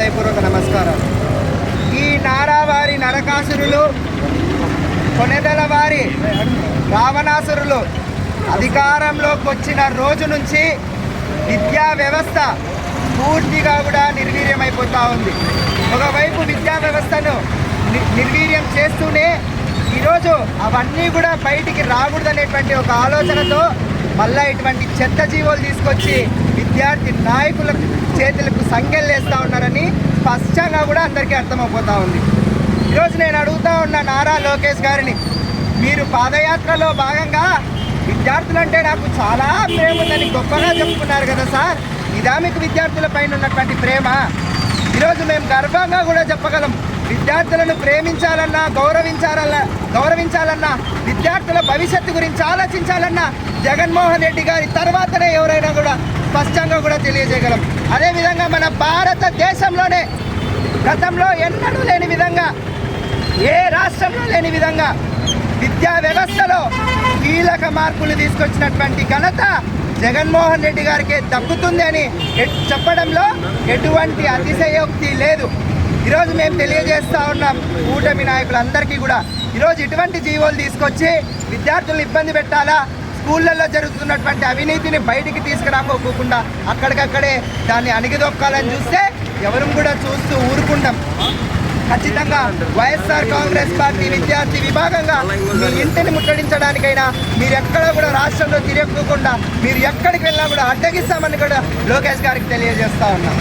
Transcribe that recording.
హృదయపూర్వక నమస్కారాలు ఈ నారావారి నరకాసురులు కొనెదల వారి రావణాసురులు అధికారంలోకి వచ్చిన రోజు నుంచి విద్యా వ్యవస్థ పూర్తిగా కూడా నిర్వీర్యమైపోతూ ఉంది. ఒకవైపు విద్యా వ్యవస్థను ని- నిర్వీర్యం చేస్తూనే ఈరోజు అవన్నీ కూడా బయటికి రాకూడదనేటువంటి ఒక ఆలోచనతో మళ్ళా ఇటువంటి చెత్త జీవోలు తీసుకొచ్చి విద్యార్థి నాయకుల చేతులకు సంఖ్యలేస్తూ ఉన్నారని స్పష్టంగా కూడా అందరికీ అర్థమైపోతూ ఉంది. ఈరోజు నేను అడుగుతా ఉన్న నారా లోకేష్ గారిని మీరు పాదయాత్రలో భాగంగా విద్యార్థులంటే నాకు చాలా ప్రేమ ఉందని గొప్పగా చెప్పుకున్నారు కదా సార్. ఇదా మీకు విద్యార్థుల పైన ఉన్నటువంటి ప్రేమ. ఈరోజు మేము గర్వంగా కూడా చెప్పగలం విద్యార్థులను ప్రేమించాలన్నా గౌరవించాలన్నా గౌరవించాలన్నా విద్యార్థుల భవిష్యత్తు గురించి ఆలోచించాలన్నా జగన్మోహన్ రెడ్డి గారి తర్వాతనే ఎవరైనా కూడా స్పష్టంగా కూడా తెలియజేయగలం. అదేవిధంగా మన భారతదేశంలోనే గతంలో ఎన్నడూ లేని విధంగా ఏ రాష్ట్రంలో లేని విధంగా విద్యా వ్యవస్థలో కీలక మార్పులు తీసుకొచ్చినటువంటి ఘనత జగన్మోహన్ రెడ్డి గారికి దక్కుతుంది అని చెప్పడంలో ఎటువంటి అతిశయోక్తి లేదు. ఈరోజు మేము తెలియజేస్తూ ఉన్నాం కూటమి నాయకులందరికీ కూడా. ఈరోజు ఇటువంటి జీవోలు తీసుకొచ్చి విద్యార్థులను ఇబ్బంది పెట్టాలా? స్కూళ్ళల్లో జరుగుతున్నటువంటి అవినీతిని బయటికి తీసుకురాకోకుండా అక్కడికక్కడే దాన్ని అణిగిదొక్కాలని చూస్తే ఎవరు కూడా చూస్తూ ఊరుకుంటాం. ఖచ్చితంగా వైఎస్ఆర్ కాంగ్రెస్ పార్టీ విద్యార్థి విభాగంగా మీ ఇంటిని ముట్టడించడానికైనా మీరు ఎక్కడ కూడా రాష్ట్రంలో తిరగకుండా మీరు ఎక్కడికి వెళ్ళినా కూడా అడ్డగిస్తామని కూడా లోకేష్ గారికి తెలియజేస్తా ఉన్నాం.